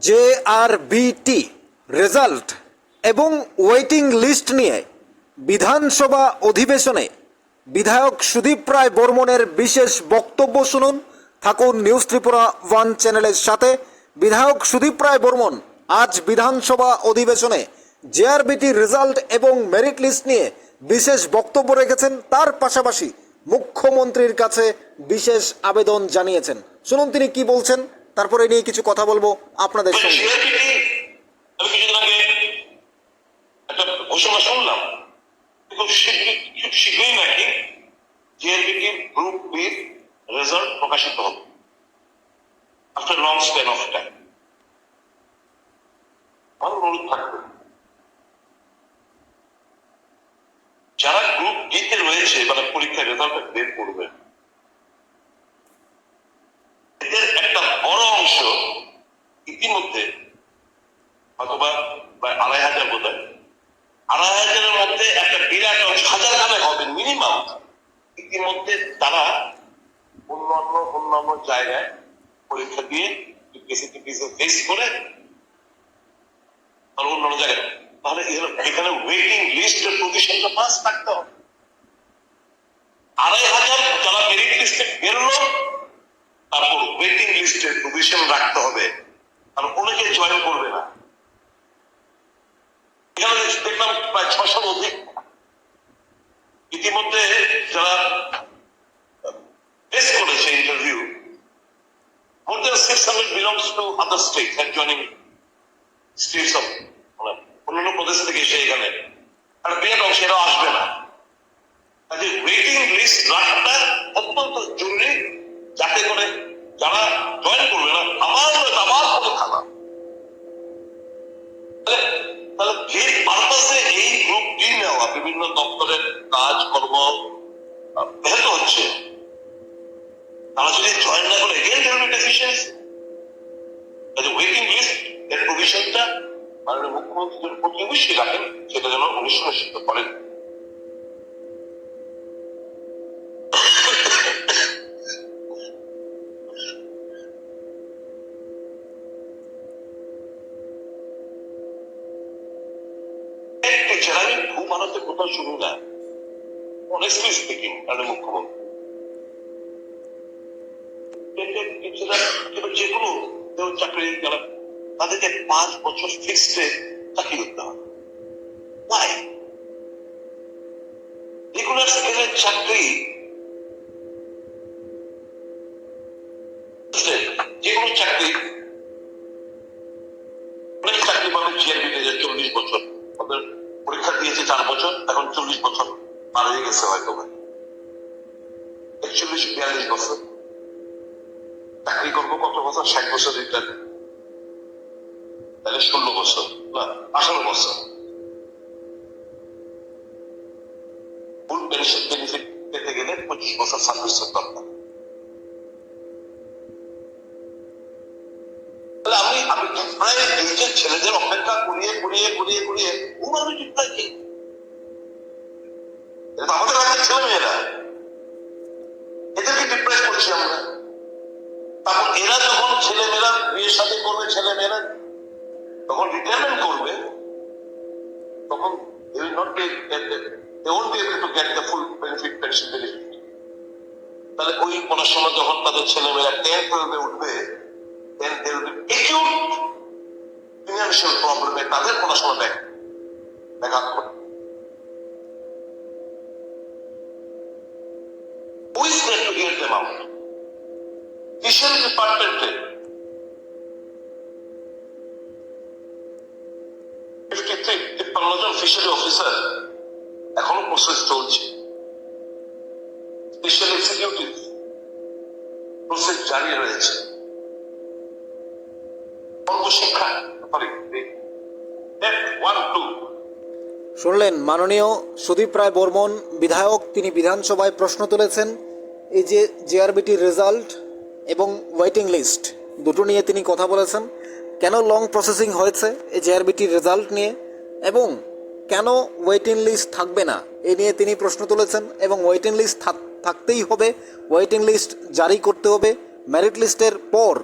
J R বিটি result এবং waiting list নিয়ে বিধানসভা অধিবেশনে বিধায়ক সুদীপ রায় বর্মনের বিশেষ বক্তব্য শুনুন। থাকুন নিউজ ত্রিপুরা ওয়ান চ্যানেলের সাথে। বিধায়ক সুদীপ রায় বর্মন আজ বিধানসভা অধিবেশনে জেআরবিটি রেজাল্ট এবং মেরিট লিস্ট নিয়ে বিশেষ বক্তব্য রেখেছেন। তার পাশাপাশি মুখ্যমন্ত্রীর কাছে বিশেষ আবেদন জানিয়েছেন। শুনুন তিনি কি বলছেন। তারপরে নিয়ে কিছু কথা বলব আপনাদের সঙ্গে। আমি কিছুদিন আগে একটা ঘোষণা শুনলাম। শীঘ্রই নাকি জিআরবিটি গ্রুপ বির রেজাল্ট প্রকাশিত হবে। After long span of time আমার অনুরোধ থাকবে যারা গ্রুপ ডিতে রয়েছে মানে পরীক্ষার রেজাল্ট বের করবে এদের একটা বড় অংশ ইতিমধ্যে অথবা প্রায় আড়াই হাজার বোধ হয়। আড়াই হাজারের মধ্যে একটা বিরাট অংশ, হাজার খানে হবে মিনিমাম ইতিমধ্যে তারা অন্যান্য অন্যান্য জায়গায় পরীক্ষা দিয়ে ইউপিএসসি টিপিএসসি ফেস করে আর অন্যান্য জায়গায় তাহলে এখানে- ওয়েটিং লিস্টের পজিশনটা পাস থাকতে হবে। আড়াই হাজার যারা মেরিট লিস্টে বেরোলো, তারপর ওয়েটিং লিস্টে পজিশন রাখতে হবে। আর অনেকে জয়েন করবে না। এখানে দেখলাম প্রায় ছশোর অধিক। ইতিমধ্যে যারা ফেস করেছে interview more than six hundred belongs to other state joining states of অন্যান্য প্রদেশ থেকে এসে এখানে। আর বিরাট অংশ এরা আসবে না। কাজে ওয়েটিং লিস্ট রাখাটা অত্যন্ত জরুরি, যাতে করে যারা জয়েন করবে না, আমার আমার কোনো খানা তাহলে এই গ্রুপটি নেওয়া, বিভিন্ন দপ্তরের কাজ, কর্ম ব্যাহত হচ্ছে। তারা যদি জয়েন না করে এগেন দেবে ডেফিসিয়েন্সি কাজে ওয়েটিং লিস্ট এর প্রভিশনটা মাননীয় মুখ্যমন্ত্রী যদি অবশ্যই রাখেন, সেটা যেন উনি করেন। অনেস্টলি স্পিকিং মাননীয় মুখ্যমন্ত্রী যে কোনো চাকরি যারা, তাদেরকে পাঁচ বছর ফিক্সডে চাকরি করতে হবে? রেগুলার স্কেলের চাকরি একচল্লিশ বিয়াল্লিশ বছর। চাকরি করব কত বছর? ষাট বছর রিটার্ন তাহলে ষোলো বছর না আঠারো বছর। ফুল পেনশন বেনিফিট পেতে গেলে পঁচিশ বছর সার্ভিসের দরকার। আমি এই ছেলেদের অপেক্ষা করিয়ে করিয়ে করিয়ে করিয়ে আমি প্রায় কি? আমাদের ছেলে মেয়েরা করেছি আমরা। তখন এরা যখন ছেলে মেয়েরা বিয়ের সাথে করবে ছেলে মেয়েরা তখন রিটায়ারমেন্ট করবে তখন ওই কোনো যখন তাদের ছেলে মেয়েরা টেন উঠবে দেন তাদের কোনো সময় ফিশারি ডিপার্টমেন্টে ফিশারি অফিসার প্রসেস চলছে। স্পেশাল এক্সিকিউটিভ প্রসেস জারি রয়েছে শুনলেন, মাননীয় সুদীপ রায় বর্মন, বিধায়ক, তিনি বিধানসভায় প্রশ্ন তুলেছেন। এই যে জেআরবিটির রেজাল্ট এবং ওয়েটিং লিস্ট দুটো নিয়ে তিনি কথা বলেছেন। কেন লং প্রসেসিং হয়েছে এই জেআরবিটির রেজাল্ট নিয়ে? এবং কেন ওয়েটিং লিস্ট থাকবে না? এ নিয়ে তিনি প্রশ্ন তুলেছেন এবং ওয়েটিং লিস্ট থাকতেই হবে। ওয়েটিং লিস্ট জারি করতে হবে। মেরিট লিস্টের পর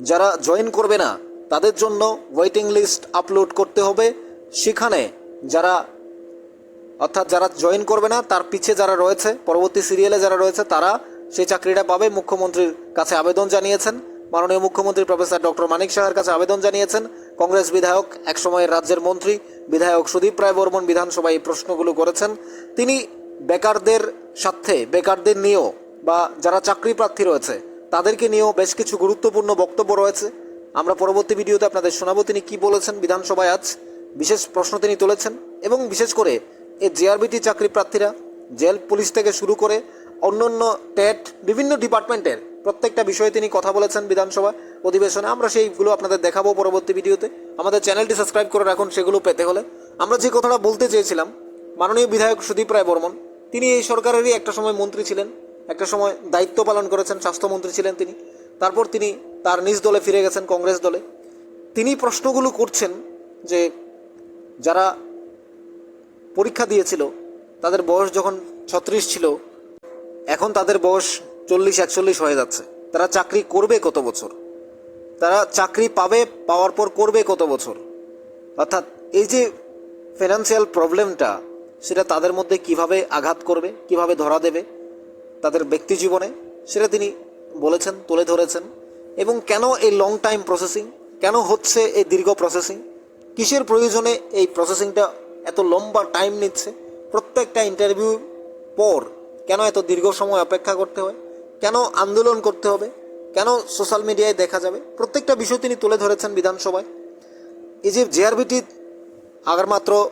যারা জয়েন করবে না, তাদের জন্য ওয়েটিং লিস্ট আপলোড করতে হবে। সেখানে যারা, অর্থাৎ যারা জয়েন করবে না, তার পিছে যারা রয়েছে, পরবর্তী সিরিয়ালে যারা রয়েছে, তারা সেই চাকরিটা পাবে। মুখ্যমন্ত্রীর কাছে আবেদন জানিয়েছেন। মাননীয় মুখ্যমন্ত্রী প্রফেসর ডক্টর মানিক সাহার কাছে আবেদন জানিয়েছেন। কংগ্রেস বিধায়ক, একসময়ের রাজ্যের মন্ত্রী, বিধায়ক সুদীপ রায় বর্মন বিধানসভায় এই প্রশ্নগুলো করেছেন। তিনি বেকারদের স্বার্থে, বেকারদের নিয়েও বা যারা চাকরি প্রার্থী রয়েছে, তাদেরকে নিয়েও বেশ কিছু গুরুত্বপূর্ণ বক্তব্য রয়েছে। আমরা পরবর্তী ভিডিওতে আপনাদের শোনাবো তিনি কি বলেছেন বিধানসভায় আজ। বিশেষ প্রশ্ন তিনি তুলেছেন এবং বিশেষ করে এই জেআরবিটি চাকরি প্রার্থীরা জেল, পুলিশ থেকে শুরু করে অন্যান্য টেট বিভিন্ন ডিপার্টমেন্টের প্রত্যেকটা বিষয়ে তিনি কথা বলেছেন বিধানসভা অধিবেশনে। আমরা সেইগুলো আপনাদের দেখাবো পরবর্তী ভিডিওতে। আমাদের চ্যানেলটি সাবস্ক্রাইব করে রাখুন, সেগুলো পেতে হলে। আমরা যে কথাটা বলতে চেয়েছিলাম, মাননীয় বিধায়ক সুদীপ রায় বর্মন, তিনি এই সরকারেরই একটা সময় মন্ত্রী ছিলেন, একটা সময় দায়িত্ব পালন করেছেন, স্বাস্থ্যমন্ত্রী ছিলেন তিনি। তারপর তিনি তার নিজ দলে ফিরে গেছেন, কংগ্রেস দলে। তিনি প্রশ্নগুলো করছেন যে, যারা পরীক্ষা দিয়েছিল, তাদের বয়স যখন ছত্রিশ ছিল এখন তাদের বয়স চল্লিশ, একচল্লিশ হয়ে যাচ্ছে। তারা চাকরি করবে কত বছর? তারা চাকরি পাবে, পাওয়ার পর করবে কত বছর? অর্থাৎ এই যে ফিনান্সিয়াল প্রবলেমটা সেটা তাদের মধ্যে কীভাবে আঘাত করবে, কীভাবে ধরা দেবে? তাদের ব্যক্তি জীবনে, সেটা তিনি বলেছেন, তুলে ধরেছেন। এবং কেন এই লং টাইম প্রসেসিং কেন হচ্ছে এই দীর্ঘ প্রসেসিং কিসের প্রয়োজনে এই প্রসেসিংটা এত লম্বা টাইম নিচ্ছে? প্রত্যেকটা ইন্টারভিউ পর কেন এত দীর্ঘ সময় অপেক্ষা করতে হয়? কেন আন্দোলন করতে হবে? কেন সোশ্যাল মিডিয়ায় দেখা যাবে? প্রত্যেকটা বিষয় তিনি তুলে ধরেছেন বিধানসভায়। যে জেআরবিটি আগার মাত্র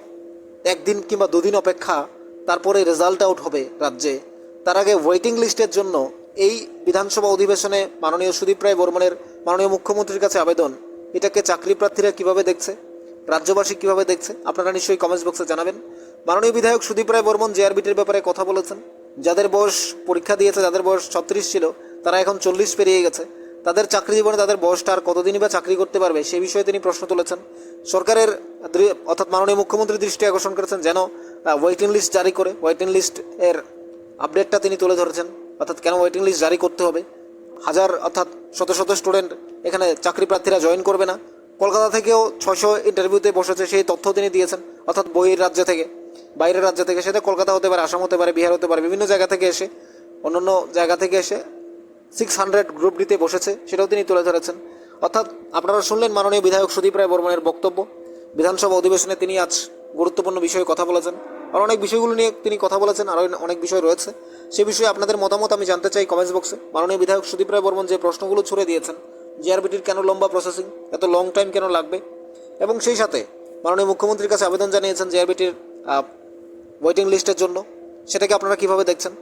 একদিন কিংবা দুদিন অপেক্ষা, তারপরে রেজাল্ট আউট হবে রাজ্যে। তার আগে ওয়েটিং লিস্টের জন্য এই বিধানসভা অধিবেশনে মাননীয় সুদীপ রায় বর্মনের মাননীয় মুখ্যমন্ত্রীর কাছে আবেদন। এটাকে চাকরি প্রার্থীরা কীভাবে দেখছে? রাজ্যবাসী কীভাবে দেখছে? আপনারা নিশ্চয়ই কমেন্টস বক্সে জানাবেন। মাননীয় বিধায়ক সুদীপ রায় বর্মন জেআরবিটির ব্যাপারে কথা বলেছেন। যাদের বয়স পরীক্ষা দিয়েছে, যাদের বয়স ছত্রিশ ছিল, তারা এখন চল্লিশ পেরিয়ে গেছে। তাদের চাকরি জীবনে তাদের বয়সটা আর কতদিনই বা চাকরি করতে পারবে, সেই বিষয়ে তিনি প্রশ্ন তুলেছেন। সরকারের অর্থাৎ মাননীয় মুখ্যমন্ত্রী দৃষ্টি আকর্ষণ করেছেন যেন ওয়েটিং লিস্ট জারি করে ওয়েটিং লিস্ট এর আপডেটটা তিনি তুলে ধরেছেন। অর্থাৎ কেন ওয়েটিং লিস্ট জারি করতে হবে? হাজার, অর্থাৎ শত শত স্টুডেন্ট এখানে চাকরি প্রার্থীরা জয়েন করবে না। কলকাতা থেকেও ছশো ইন্টারভিউতে বসেছে, সেই তথ্য তিনি দিয়েছেন, অর্থাৎ বইয়ের রাজ্য থেকে। বাইরের রাজ্য থেকে সেটা কলকাতা হতে পারে, আসাম হতে পারে, বিহার হতে পারে, বিভিন্ন জায়গা থেকে এসে, অন্যান্য জায়গা থেকে এসে সিক্স হান্ড্রেড গ্রুপ ডিতে বসেছে, সেটাও তিনি তুলে ধরেছেন। অর্থাৎ আপনারা শুনলেন মাননীয় বিধায়ক সুদীপ রায় বর্মনের বক্তব্য। বিধানসভা অধিবেশনে তিনি আজ গুরুত্বপূর্ণ বিষয়ে কথা বলেছেন। আর অনেক বিষয়গুলো নিয়ে তিনি কথা বলেছেন, আরও অনেক বিষয় রয়েছে। সে বিষয়ে আপনাদের মতামত আমি জানতে চাই কমেন্টস বক্সে মাননীয় বিধায়ক সুদীপ রায় বর্মন যে প্রশ্নগুলো ছুড়ে দিয়েছেন জিআরবিটির কেন লম্বা প্রসেসিং এত লং টাইম কেন লাগবে? এবং সেই সাথে মাননীয় মুখ্যমন্ত্রীর কাছে আবেদন জানিয়েছেন জিআরবিটির ওয়েটিং লিস্টের জন্য, সেটাকে আপনারা কীভাবে দেখছেন?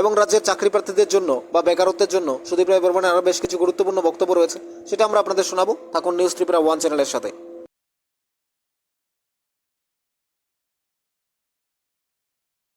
এবং রাজ্যের চাকরি প্রার্থীদের জন্য বা বেকারত্বের জন্য সুদীপ রায় বর্মনের আরও বেশ কিছু গুরুত্বপূর্ণ বক্তব্য রয়েছে, সেটা আমরা আপনাদের শোনাবো। থাকুন নিউজ ত্রিপুরা ওয়ান চ্যানেলের সাথে।